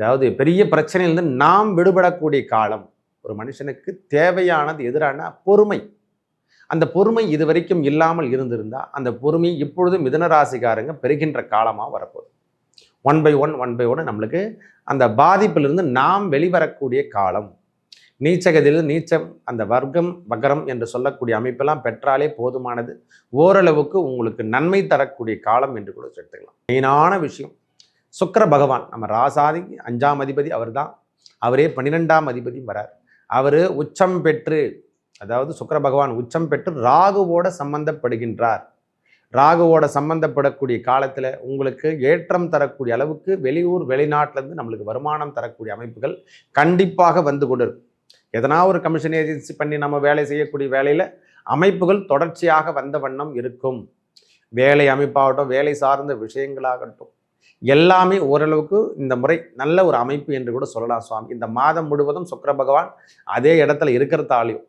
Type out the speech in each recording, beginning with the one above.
அதாவது பெரிய பிரச்சனையிலிருந்து நாம் விடுபடக்கூடிய காலம் ஒரு மனுஷனுக்கு தேவையானது எதிரான பொறுமை. அந்த பொறுமை இது வரைக்கும் இல்லாமல் இருந்திருந்தால் அந்த பொறுமை இப்பொழுது மிதனராசிக்காரங்க பெறுகின்ற காலமாக வரப்போகுது. One by one one by one நம்மளுக்கு அந்த பாதிப்பிலிருந்து நாம் வெளிவரக்கூடிய காலம். நீச்சகதியில் நீச்சம் அந்த வர்க்கம் வகரம் என்று சொல்லக்கூடிய அமைப்பெல்லாம் பெற்றாலே போதுமானது. ஓரளவுக்கு உங்களுக்கு நன்மை தரக்கூடிய காலம் என்று கூட எடுத்துக்கலாம். மெயினான விஷயம் சுக்கர பகவான் நம்ம ராசாதி அஞ்சாம் அதிபதி அவர் தான் அவரே பன்னிரெண்டாம் அதிபதியும் வரார். அவர் உச்சம் பெற்று அதாவது சுக்கர பகவான் உச்சம் பெற்று ராகுவோட சம்பந்தப்படுகின்றார். ராகுவோட சம்பந்தப்படக்கூடிய காலத்தில் உங்களுக்கு ஏற்றம் தரக்கூடிய அளவுக்கு வெளியூர் வெளிநாட்டிலேருந்து நம்மளுக்கு வருமானம் தரக்கூடிய அமைப்புகள் கண்டிப்பாக வந்து கொண்டு இருக்கும் எதனா ஒரு கமிஷன் ஏஜென்சி பண்ணி நம்ம வேலை செய்யக்கூடிய வேலையில் அமைப்புகள் தொடர்ச்சியாக வந்த வண்ணம் இருக்கும். வேலை அமைப்பாகட்டும் வேலை சார்ந்த விஷயங்களாகட்டும் எல்லாமே ஓரளவுக்கு இந்த முறை நல்ல ஒரு அமைப்பு என்று கூட சொல்லலாம் சுவாமி. இந்த மாதம் முழுவதும் சுக்கர பகவான் அதே இடத்துல இருக்கிறதாலையும்.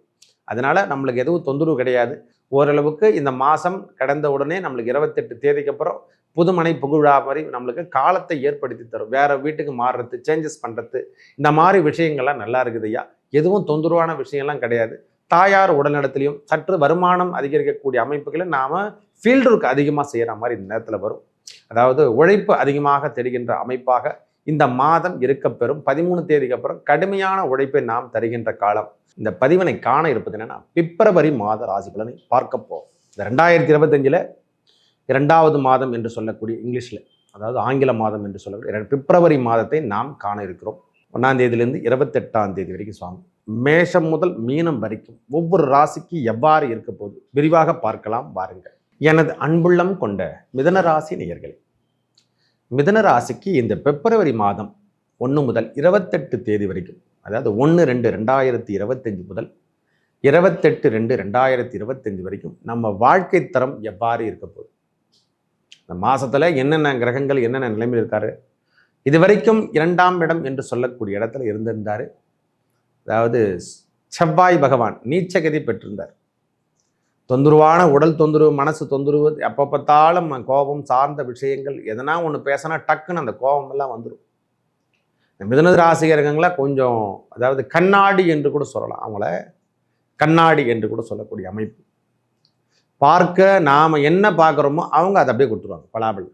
அதனால நம்மளுக்கு எதுவும் தொந்தரவு கிடையாது. ஓரளவுக்கு இந்த மாதம் கடந்த உடனே நம்மளுக்கு இருபத்தெட்டு தேதிக்கு அப்புறம் புதுமனை புகுழா மாதிரி நம்மளுக்கு காலத்தை ஏற்படுத்தி தரும். வேறு வீட்டுக்கு மாறுறது சேஞ்சஸ் பண்ணுறது இந்த மாதிரி விஷயங்கள்லாம் நல்லா இருக்குது ஐயா. எதுவும் தொந்தரவான விஷயம்லாம் கிடையாது. தாயார் உடல்நலத்திலையும் சற்று வருமானம் அதிகரிக்கக்கூடிய அமைப்புகளை நாம் ஃபீல்டு ஒர்க் அதிகமாக செய்கிற மாதிரி இந்த நேரத்தில் வரும். அதாவது உழைப்பு அதிகமாக தெரிகின்ற அமைப்பாக இந்த மாதம் இருக்கப்பெறும் பதிமூணு தேதிக்கு அப்புறம் கடுமையான உழைப்பை நாம் தருகின்ற காலம். இந்த பதிவினை காண இருப்பது என்னன்னா பிப்ரவரி மாத ராசி பலனை பார்க்க போம் இந்த ரெண்டாயிரத்தி இருபத்தஞ்சில் இரண்டாவது மாதம் என்று சொல்லக்கூடிய இங்கிலீஷில் அதாவது ஆங்கில மாதம் என்று சொல்லக்கூடிய பிப்ரவரி மாதத்தை நாம் காண இருக்கிறோம். ஒன்றாம் தேதியிலிருந்து இருபத்தெட்டாம் தேதி வரைக்கும் சுவாமி மேஷம் முதல் மீனம் வரைக்கும் ஒவ்வொரு ராசிக்கு எவ்வாறு இருக்க போகுது? விரிவாக பார்க்கலாம் வாருங்கள். எனது அன்புள்ளம் கொண்ட மிதனராசி நேயர்களே இந்த பிப்ரவரி மாதம் ஒன்று முதல் இருபத்தெட்டு தேதி வரைக்கும் அதாவது ஒன்று ரெண்டு ரெண்டாயிரத்தி இருபத்தஞ்சு முதல் இருபத்தெட்டு ரெண்டு ரெண்டாயிரத்தி இருபத்தஞ்சு வரைக்கும் நம்ம வாழ்க்கை தரம் எவ்வாறு இருக்க போகுது? இந்த மாதத்தில் என்னென்ன கிரகங்கள் என்னென்ன நிலைமையில் இருக்காரு? இது வரைக்கும் இரண்டாம் இடம் என்று சொல்லக்கூடிய இடத்துல இருந்திருந்தார். அதாவது செவ்வாய் பகவான் நீச்சகதி பெற்றிருந்தார். தொந்தரவான உடல் தொந்தரவு மனசு தொந்தரவு எப்போ பார்த்தாலும் கோபம் சார்ந்த விஷயங்கள் எதனா ஒன்று பேசினா டக்குன்னு அந்த கோபம் எல்லாம் வந்துடும் இந்த மிதுன ராசிகரங்கள கொஞ்சம் அதாவது கண்ணாடி என்று கூட சொல்லலாம். அவங்கள கண்ணாடி என்று கூட சொல்லக்கூடிய அமைப்பு. பார்க்க நாம் என்ன பார்க்குறோமோ அவங்க அதை அப்படியே கொடுத்துருவாங்க பலாபல்.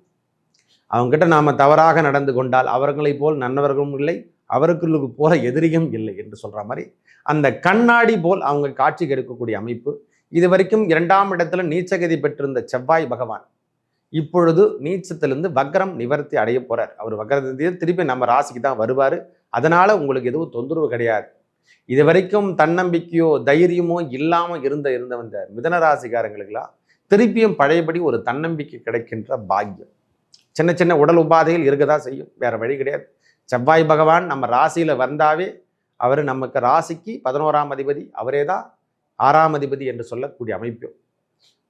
அவங்ககிட்ட நாம் தவறாக நடந்து கொண்டால் அவர்களைப் போல் நன்னவர்களும் இல்லை அவர்களுக்கு போல எதிரியும் இல்லை என்று சொல்கிற மாதிரி அந்த கண்ணாடி போல் அவங்க காட்சிக்கு எடுக்கக்கூடிய அமைப்பு. இது வரைக்கும் இரண்டாம் இடத்துல நீச்சகதி பெற்றிருந்த செவ்வாய் பகவான் இப்பொழுது நீச்சத்திலிருந்து வக்ரம் நிவர்த்தி அடைய போறார். அவர் வக்ரத்தை திருப்பி நம்ம ராசிக்கு தான் வருவார். அதனால உங்களுக்கு எதுவும் தொந்தரவு கிடையாது. இது வரைக்கும் தன்னம்பிக்கையோ தைரியமோ இல்லாமல் இருந்த இருந்த வந்த மிதன ராசிக்காரங்களுக்கெல்லாம் திருப்பியும் பழையபடி ஒரு தன்னம்பிக்கை கிடைக்கின்ற பாக்கியம். சின்ன சின்ன உடல் உபாதைகள் இருக்கதான் செய்யும். வேற வழி கிடையாது. செவ்வாய் பகவான் நம்ம ராசியில் வந்தாவே அவர் நமக்கு ராசிக்கு பதினோராம் அதிபதி. அவரே தான் ஆறாம் அதிபதி என்று சொல்லக்கூடிய அமைப்பும்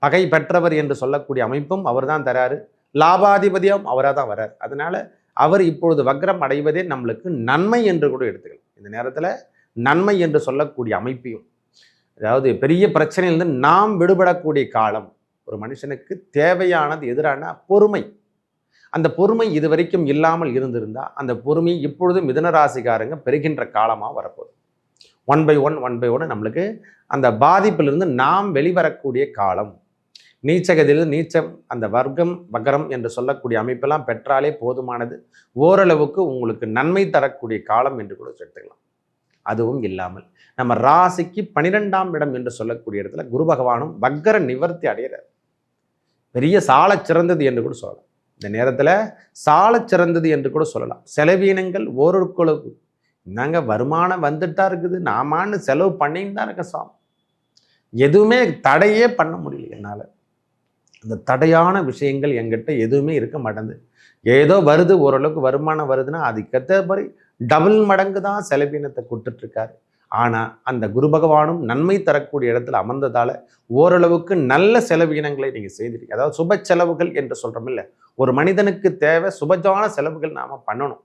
பகை பெற்றவர் என்று சொல்லக்கூடிய அமைப்பும் அவர் தான் தராரு. லாபாதிபதியும் அவராக தான் வரார். அதனால அவர் இப்பொழுது வக்ரம் அடைவதே நம்மளுக்கு நன்மை என்று கூட எடுத்துக்கலாம். இந்த நேரத்தில் நன்மை என்று சொல்லக்கூடிய அமைப்பையும் அதாவது பெரிய பிரச்சனையிலிருந்து நாம் விடுபடக்கூடிய காலம் ஒரு மனுஷனுக்கு தேவையானது எதிரான பொறுமை. அந்த பொறுமை இது வரைக்கும் இல்லாமல் இருந்திருந்தால் அந்த பொறுமை இப்பொழுது மிதனராசிக்காரங்க பெறுகின்ற காலமாக வரப்போகுது. One by one one by one நம்மளுக்கு அந்த பாதிப்பிலிருந்து நாம் வெளிவரக்கூடிய காலம். நீச்சகதியில் நீச்சம் அந்த வர்க்கம் வகரம் என்று சொல்லக்கூடிய அமைப்பெல்லாம் பெற்றாலே போதுமானது. ஓரளவுக்கு உங்களுக்கு நன்மை தரக்கூடிய காலம் என்று கூட எடுத்துக்கலாம். அதுவும் இல்லாமல் நம்ம ராசிக்கு பனிரெண்டாம் இடம் என்று சொல்லக்கூடிய இடத்துல குரு பகவானும் வக்கர நிவர்த்தி அடைகிறார். பெரிய சாலச் சிறந்தது என்று கூட சொல்லலாம். இந்த நேரத்தில் சாலச் சிறந்தது என்று கூட சொல்லலாம். செலவீனங்கள் ஓரொருக்களுக்கு என்னங்க வருமானம் வந்துட்டா இருக்குது? நாமான்னு செலவு பண்ணின்னு தான் இருக்க சாமி. எதுவுமே தடையே பண்ண முடியல என்னால். அந்த தடையான விஷயங்கள் எங்கிட்ட எதுவுமே இருக்க மாட்டேங்குது. ஏதோ வருது ஓரளவுக்கு வருமானம் வருதுன்னா அதுக்கேற்ற மாதிரி டபுள் மடங்கு தான் செலவீனத்தை கொடுத்துட்ருக்காரு. ஆனால் அந்த குரு பகவானும் நன்மை தரக்கூடிய இடத்துல அமர்ந்ததால் ஓரளவுக்கு நல்ல செலவீனங்களை நீங்கள் செய்திருக்கீங்க. அதாவது சுப செலவுகள் என்று சொல்கிறோம் இல்லை. ஒரு மனிதனுக்கு தேவை சுபஜான செலவுகள் நாம் பண்ணணும்.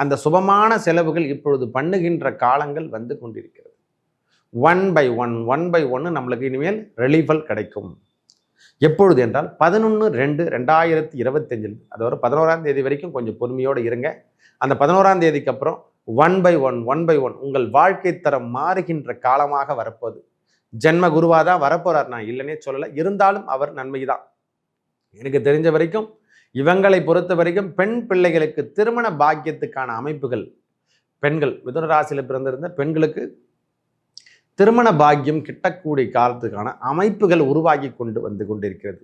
அந்த சுபமான செலவுகள் இப்பொழுது பண்ணுகின்ற காலங்கள் வந்து கொண்டிருக்கிறது. One by one one by ஒன்று நம்மளுக்கு இனிமேல் ரிலீஃபல் கிடைக்கும். எப்பொழுது என்றால் பதினொன்று ரெண்டு ரெண்டாயிரத்தி இருபத்தஞ்சில் அதாவது பதினோராம் தேதி வரைக்கும் கொஞ்சம் பொறுமையோடு இருங்க. அந்த பதினோராம் தேதிக்கு அப்புறம் one by one one by one உங்கள் வாழ்க்கை தரம் மாறுகின்ற காலமாக வரப்போகுது. ஜென்ம குருவாக தான் வரப்போகிறார் நான் இல்லைன்னே சொல்லலை. இருந்தாலும் அவர் நன்மை தான் எனக்கு தெரிஞ்ச வரைக்கும் இவங்களை பொறுத்த வரைக்கும் பெண் பிள்ளைகளுக்கு திருமண பாக்கியத்துக்கான அமைப்புகள் பெண்கள் மிதுன ராசியில் பிறந்திருந்த பெண்களுக்கு திருமண பாக்கியம் கிட்டக்கூடிய காலத்துக்கான அமைப்புகள் உருவாகி கொண்டு வந்து கொண்டிருக்கிறது.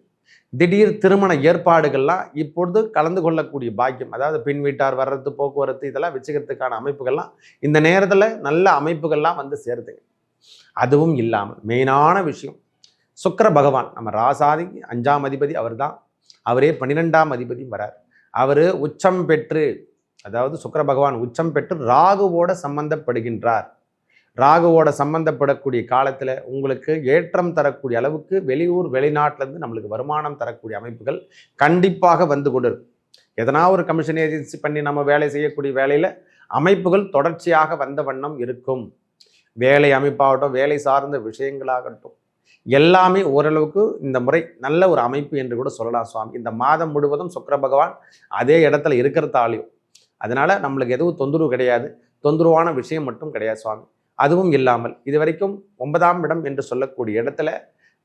திடீர் திருமண ஏற்பாடுகள்லாம் இப்பொழுது கலந்து கொள்ளக்கூடிய பாக்கியம் அதாவது பெண் வீட்டார் வர்றது போக்குவரத்து இதெல்லாம் வச்சுக்கிறதுக்கான அமைப்புகள்லாம் இந்த நேரத்தில் நல்ல அமைப்புகள்லாம் வந்து சேருதுங்க. அதுவும் இல்லாமல் மெயினான விஷயம் சுக்கர பகவான் நம்ம ராசாதி அஞ்சாம் அதிபதி அவர் தான் அவரே பன்னிரெண்டாம் அதிபதியும் வரார். அவர் உச்சம் பெற்று அதாவது சுக்கர பகவான் உச்சம் பெற்று ராகுவோட சம்பந்தப்படுகின்றார். ராகுவோட சம்பந்தப்படக்கூடிய காலத்தில் உங்களுக்கு ஏற்றம் தரக்கூடிய அளவுக்கு வெளியூர் வெளிநாட்டிலேருந்து நம்மளுக்கு வருமானம் தரக்கூடிய அமைப்புகள் கண்டிப்பாக வந்து கொண்டு இருக்கும் எதனா ஒரு கமிஷன் ஏஜென்சி பண்ணி நம்ம வேலை செய்யக்கூடிய வேலையில் அமைப்புகள் தொடர்ச்சியாக வந்த வண்ணம் இருக்கும். வேலை அமைப்பாகட்டும் வேலை சார்ந்த விஷயங்களாகட்டும். எல்லாமே ஓரளவுக்கு இந்த முறை நல்ல ஒரு அமைப்பு என்று கூட சொல்லலாம் சுவாமி. இந்த மாதம் முழுவதும் சுக்கர பகவான் அதே இடத்துல இருக்கிறதாலையும். அதனால நம்மளுக்கு எதுவும் தொந்தரவு கிடையாது. தொந்தரவான விஷயம் மட்டும் கிடையாது சுவாமி. அதுவும் இல்லாமல் இது வரைக்கும் ஒன்பதாம் இடம் என்று சொல்லக்கூடிய இடத்துல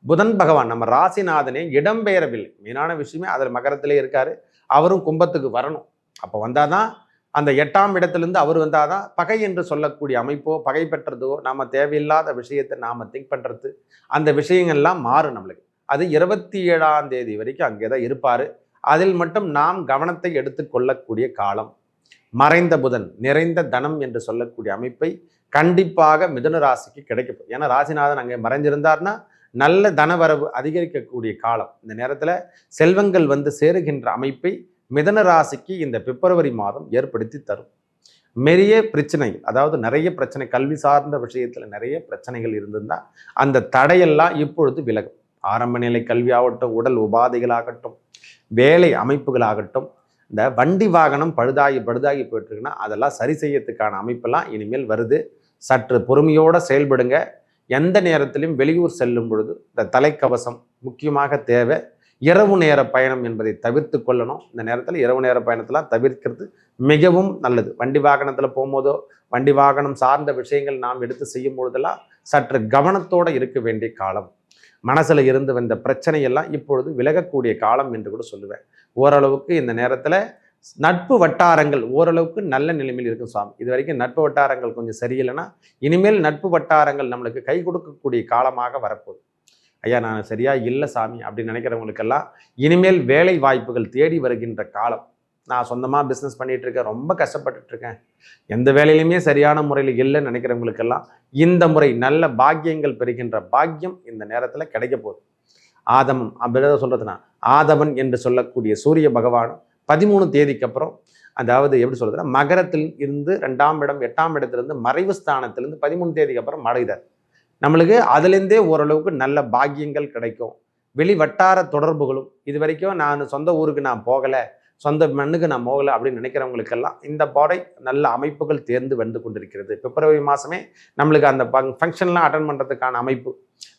புதன் பகவான் நம்ம ராசிநாதனே இடம்பெயரவில்லை. மெயினான விஷயமே அதில் மகரத்திலே இருக்காரு. அவரும் கும்பத்துக்கு வரணும். அப்போ வந்தால் தான் அந்த எட்டாம் இடத்துலேருந்து அவர் வந்தாதான் பகை என்று சொல்லக்கூடிய அமைப்போ பகை பெற்றதோ நாம் தேவையில்லாத விஷயத்தை நாம் திங்க் பண்ணுறது அந்த விஷயங்கள்லாம் மாறும் நம்மளுக்கு. அது இருபத்தி ஏழாம் தேதி வரைக்கும் அங்கே தான் இருப்பார். அதில் மட்டும் நாம் கவனத்தை எடுத்துக்கொள்ளக்கூடிய காலம். மறைந்த புதன் நிறைந்த தனம் என்று சொல்லக்கூடிய அமைப்பை கண்டிப்பாக மிதுன ராசிக்கு கிடைக்கும் ஏன்னா ராசிநாதன் அங்கே மறைஞ்சிருந்தார்னா நல்ல தனவரவு அதிகரிக்கக்கூடிய காலம். இந்த நேரத்தில் செல்வங்கள் வந்து சேருகின்ற அமைப்பை மிதன ராசிக்கு இந்த பிப்ரவரி மாதம் ஏற்படுத்தி தரும். நிறைய பிரச்சனை அதாவது நிறைய பிரச்சனை கல்வி சார்ந்த விஷயத்தில் நிறைய பிரச்சனைகள் இருந்திருந்தால் அந்த தடையெல்லாம் இப்பொழுது விலகும். ஆரம்ப நிலை கல்வியாகட்டும் உடல் உபாதைகளாகட்டும் வேலை அமைப்புகளாகட்டும் இந்த வண்டி வாகனம் பழுதாகி பழுதாகி போயிட்டுருக்குன்னா அதெல்லாம் சரி செய்யறதுக்கான அமைப்பெல்லாம் இனிமேல் வருது. சற்று பொறுமையோடு செயல்படுங்க. எந்த நேரத்திலும் வெளியூர் செல்லும் பொழுது இந்த தலைக்கவசம் முக்கியமாக தேவை. இரவு நேர பயணம் என்பதை தவிர்த்து கொள்ளணும். இந்த நேரத்தில் இரவு நேர பயணத்தெல்லாம் தவிர்க்கிறது மிகவும் நல்லது. வண்டி வாகனத்தில் போகும்போதோ வண்டி வாகனம் சார்ந்த விஷயங்கள் நாம் எடுத்து செய்யும் பொழுதெல்லாம் சற்று கவனத்தோடு இருக்க வேண்டிய காலம். மனசில் இருந்து வந்த பிரச்சனையெல்லாம் இப்பொழுது விலகக்கூடிய காலம் என்று கூட சொல்லுவேன். ஓரளவுக்கு இந்த நேரத்தில் நட்பு வட்டாரங்கள் ஓரளவுக்கு நல்ல நிலைமையில் இருக்கும் சுவாமி. இது வரைக்கும் நட்பு வட்டாரங்கள் கொஞ்சம் சரியில்லைன்னா இனிமேல் நட்பு வட்டாரங்கள் நம்மளுக்கு கை கொடுக்கக்கூடிய காலமாக வரப்போகுது. ஐயா நான் சரியா இல்லை சாமி அப்படின்னு நினைக்கிறவங்களுக்கெல்லாம் இனிமேல் வேலை வாய்ப்புகள் தேடி வருகின்ற காலம். நான் சொந்தமாக பிஸ்னஸ் பண்ணிகிட்டு இருக்கேன் ரொம்ப கஷ்டப்பட்டுட்டு இருக்கேன். எந்த வேலையிலுமே சரியான முறையில் இல்லைன்னு நினைக்கிறவங்களுக்கெல்லாம் இந்த முறை நல்ல பாக்கியங்கள் பெறுகின்ற பாக்கியம் இந்த நேரத்தில் கிடைக்க போகுது. ஆதமம் அப்படி சொல்கிறதுனா ஆதவன் என்று சொல்லக்கூடிய சூரிய பகவானும் பதிமூணு தேதிக்கு அப்புறம் அதாவது எப்படி சொல்கிறதுனா மகரத்தில் இருந்து ரெண்டாம் இடம் எட்டாம் இடத்திலிருந்து மறைவு ஸ்தானத்திலிருந்து பதிமூணு தேதிக்கு அப்புறம் மறைகிறார். நம்மளுக்கு அதுலேருந்தே ஓரளவுக்கு நல்ல பாக்கியங்கள் கிடைக்கும். வெளி வட்டார தொடர்புகளும் இது வரைக்கும் நான் சொந்த ஊருக்கு நான் போகலை சொந்த மண்ணுக்கு நான் போகலை அப்படின்னு நினைக்கிறவங்களுக்கெல்லாம் இந்த பாடை நல்ல அமைப்புகள் தேர்ந்து வந்து கொண்டிருக்கிறது. பிப்ரவரி மாதமே நம்மளுக்கு அந்த ஃபங்க்ஷன்லாம் அட்டன் பண்ணுறதுக்கான அமைப்பு.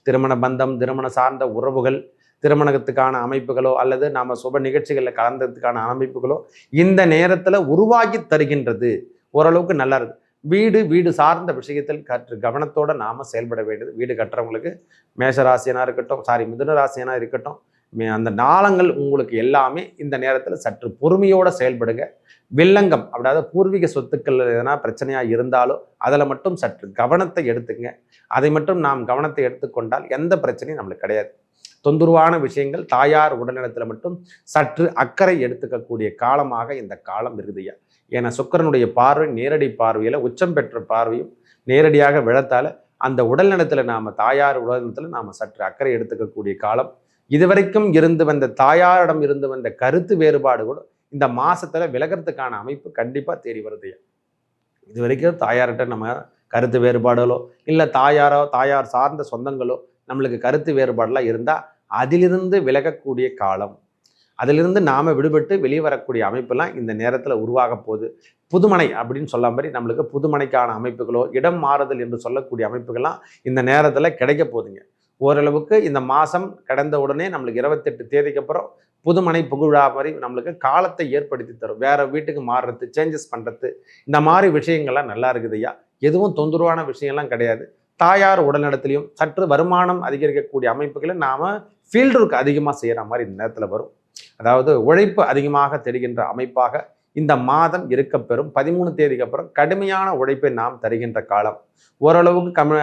திருமண பந்தம் திருமண சார்ந்த உறவுகள் திருமணத்துக்கான அமைப்புகளோ அல்லது நாம் சுப நிகழ்ச்சிகளில் கலந்ததுக்கான அமைப்புகளோ இந்த நேரத்தில் உருவாக்கி தருகின்றது. ஓரளவுக்கு நல்லா இருக்குது வீடு வீடு சார்ந்த விஷயத்தில் கற்று கவனத்தோடு நாம் செயல்பட வேண்டியது. வீடு கட்டுறவங்களுக்கு மேஷராசியனாக இருக்கட்டும் சாரி மிதுன ராசியனாக இருக்கட்டும் அந்த நாளங்கள் உங்களுக்கு எல்லாமே இந்த நேரத்தில் சற்று பொறுமையோடு செயல்படுங்க. வில்லங்கம் அதாவது பூர்வீக சொத்துக்கள் எதனா பிரச்சனையாக இருந்தாலோ அதில் மட்டும் சற்று கவனத்தை எடுத்துங்க அதை மட்டும் நாம் கவனத்தை எடுத்துக்கொண்டால் எந்த பிரச்சனையும் நம்மளுக்கு கிடையாது. தொந்தரவான விஷயங்கள் தாயார் உடல்நலத்தில் மட்டும் சற்று அக்கறை எடுத்துக்கக்கூடிய காலமாக இந்த காலம் இருக்குதுயா ஏன்னா சுக்கரனுடைய பார்வை நேரடி பார்வையில் உச்சம் பெற்ற பார்வையும் நேரடியாக விழத்தால் அந்த உடல்நலத்தில் நாம் தாயார் உடல்நலத்தில் நாம் சற்று அக்கறை எடுத்துக்கக்கூடிய காலம். இதுவரைக்கும் இருந்து வந்த தாயாரிடம் இருந்து வந்த கருத்து வேறுபாடு கூட இந்த மாதத்தில் விலகிறதுக்கான அமைப்பு கண்டிப்பாக தேடி வருது. இது வரைக்கும் தாயார்கிட்ட நம்ம கருத்து வேறுபாடுகளோ இல்லை தாயாரோ தாயார் சார்ந்த சொந்தங்களோ நம்மளுக்கு கருத்து வேறுபாடெல்லாம் இருந்தால் அதிலிருந்து விலகக்கூடிய காலம். அதிலிருந்து நாம் விடுபட்டு வெளியே வரக்கூடிய அமைப்பெல்லாம் இந்த நேரத்தில் உருவாக போகுது. புதுமனை அப்படின்னு சொல்ல மாதிரி நம்மளுக்கு புதுமனைக்கான அமைப்புகளோ இடம் மாறுதல் என்று சொல்லக்கூடிய அமைப்புகள்லாம் இந்த நேரத்தில் கிடைக்க போகுதுங்க. ஓரளவுக்கு இந்த மாதம் கடந்த உடனே நம்மளுக்கு இருபத்தெட்டு தேதிக்கு அப்புறம் புதுமனை புகுழா மாதிரி நம்மளுக்கு காலத்தை ஏற்படுத்தி தரும். வேறு வீட்டுக்கு மாறுறது சேஞ்சஸ் பண்ணுறது இந்த மாதிரி விஷயங்கள்லாம் நல்லா இருக்குது ஐயா. எதுவும் தொந்தரவான விஷயம்லாம் கிடையாது. தாயார் உடல்நலத்திலையும் சற்று வருமானம் அதிகரிக்கக்கூடிய அமைப்புகளை நாம் ஃபீல்டு ஒர்க் அதிகமாக செய்கிற மாதிரி இந்த நேரத்தில் வரும். அதாவது உழைப்பு அதிகமாக தெரிகின்ற அமைப்பாக இந்த மாதம் இருக்கப்பெறும் பதிமூணு தேதிக்கு அப்புறம் கடுமையான உழைப்பை நாம் தருகின்ற காலம். ஓரளவுக்கு கம்மி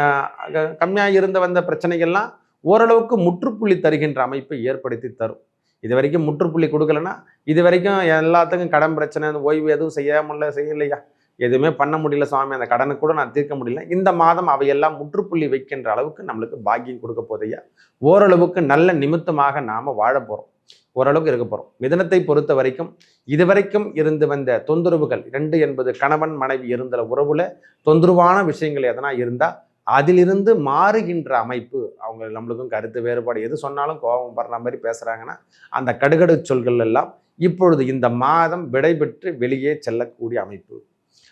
கம்மியாக இருந்து வந்த பிரச்சனைகள்லாம் ஓரளவுக்கு முற்றுப்புள்ளி தருகின்ற அமைப்பை ஏற்படுத்தி தரும். இது வரைக்கும் முற்றுப்புள்ளி கொடுக்கலன்னா இது வரைக்கும் எல்லாத்துக்கும் கடன் பிரச்சனை ஓய்வு எதுவும் செய்யாமல செய்யலையா? எதுவுமே பண்ண முடியல சுவாமி. அந்த கடனை கூட நான் தீர்க்க முடியல. இந்த மாதம் அவையெல்லாம் முற்றுப்புள்ளி வைக்கின்ற அளவுக்கு நம்மளுக்கு பாக்கியம் கொடுக்க போதையா ஓரளவுக்கு நல்ல நிமித்தமாக நாம வாழ போகிறோம் ஓரளவுக்கு இருக்க போகிறோம் மிதனத்தை பொறுத்த வரைக்கும் இதுவரைக்கும் இருந்து வந்த தொந்தரவுகள் ரெண்டு என்பது கணவன் மனைவி இருந்த உறவுல தொந்தரவான விஷயங்கள் எதனா இருந்தால் அதிலிருந்து மாறுகின்ற அமைப்பு அவங்க நம்மளுக்கும் கருத்து வேறுபாடு எது சொன்னாலும் கோபம் படுற மாதிரி பேசுகிறாங்கன்னா அந்த கடுகடு சொல்கள் எல்லாம் இப்பொழுது இந்த மாதம் விடைபெற்று வெளியே செல்லக்கூடிய அமைப்பு.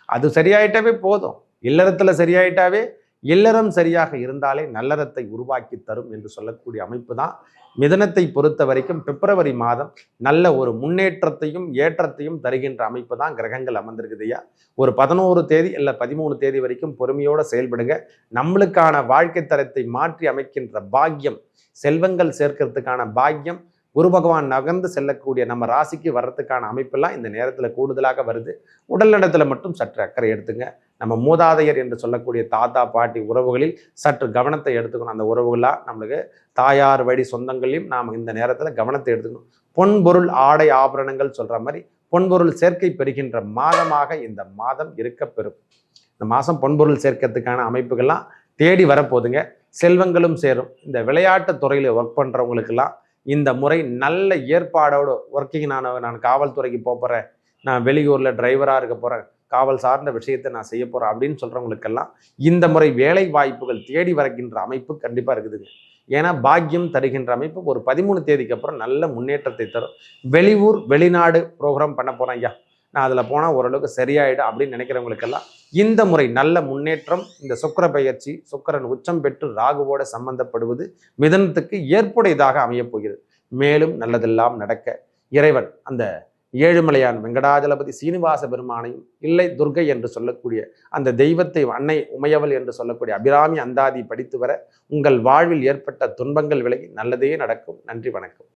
அது சரியாயிட்டாவே போதும். இல்லறத்தில் சரியாயிட்டாவே இல்லறம் சரியாக இருந்தாலே நல்லறத்தை உருவாக்கி தரும் என்று சொல்லக்கூடிய அமைப்பு தான் மிதனத்தை பொறுத்த வரைக்கும் பிப்ரவரி மாதம் நல்ல ஒரு முன்னேற்றத்தையும் ஏற்றத்தையும் தருகின்ற அமைப்பு தான் கிரகங்கள் அமர்ந்திருக்குதுயா ஒரு பதினோரு தேதி இல்லை பதிமூணு தேதி வரைக்கும் பொறுமையோடு செயல்படுங்க. நம்மளுக்கான வாழ்க்கை தரத்தை மாற்றி அமைக்கின்ற பாக்கியம் செல்வங்கள் சேர்க்கறதுக்கான பாக்கியம் குரு பகவான் நகர்ந்து செல்லக்கூடிய நம்ம ராசிக்கு வர்றதுக்கான அமைப்பெல்லாம் இந்த நேரத்தில் கூடுதலாக வருது. உடல் நலத்தில் மட்டும் சற்று அக்கறை எடுத்துங்க. நம்ம மூதாதையர் என்று சொல்லக்கூடிய தாத்தா பாட்டி உறவுகளில் சற்று கவனத்தை எடுத்துக்கணும். அந்த உறவுகளாக நம்மளுக்கு தாயார் வழி சொந்தங்களையும் நாம் இந்த நேரத்தில் கவனத்தை எடுத்துக்கணும். பொன்பொருள் ஆடை ஆபரணங்கள் சொல்கிற மாதிரி பொன்பொருள் சேர்க்கை பெறுகின்ற மாதமாக இந்த மாதம் இருக்கப்பெறும் இந்த மாதம் பொன்பொருள் சேர்க்கறதுக்கான அமைப்புகள்லாம் தேடி வரப்போகுதுங்க. செல்வங்களும் சேரும். இந்த விளையாட்டு துறையில் ஒர்க் பண்ணுறவங்களுக்கெல்லாம் இந்த முறை நல்ல ஏற்பாடோடு ஒர்க்கிங் நான் நான் காவல்துறைக்கு போகிறேன் நான் வெளியூரில் டிரைவராக இருக்க போகிறேன் காவல் சார்ந்த விஷயத்தை நான் செய்ய போகிறேன் அப்படின்னு சொல்கிறவங்களுக்கெல்லாம் இந்த முறை வேலை வாய்ப்புகள் தேடி வரக்கின்ற அமைப்பு கண்டிப்பாக இருக்குதுங்க. ஏன்னா பாக்கியம் தருகின்ற அமைப்பு ஒரு பதிமூணு தேதிக்கு அப்புறம் நல்ல முன்னேற்றத்தை தரும். வெளியூர் வெளிநாடு ப்ரோக்ராம் பண்ண போகிறேன் ஐயா. நான் அதில் போனால் ஓரளவுக்கு சரியாயிடும் அப்படின்னு நினைக்கிறவங்களுக்கெல்லாம் இந்த முறை நல்ல முன்னேற்றம் இந்த சுக்கர பயிற்சி சுக்கரன் உச்சம் பெற்று ராகுவோட சம்பந்தப்படுவது மிதனத்துக்கு ஏற்புடையதாக அமையப் போகிறது. மேலும் நல்லதெல்லாம் நடக்க இறைவன் அந்த ஏழுமலையான் வெங்கடாஜலபதி சீனிவாச பெருமானையும் இல்லை துர்கை என்று சொல்லக்கூடிய அந்த தெய்வத்தை அன்னை உமையவள் என்று சொல்லக்கூடிய அபிராமி அந்தாதி படித்து வர உங்கள் வாழ்வில் ஏற்பட்ட துன்பங்கள் விலகி நல்லதே நடக்கும். நன்றி வணக்கம்.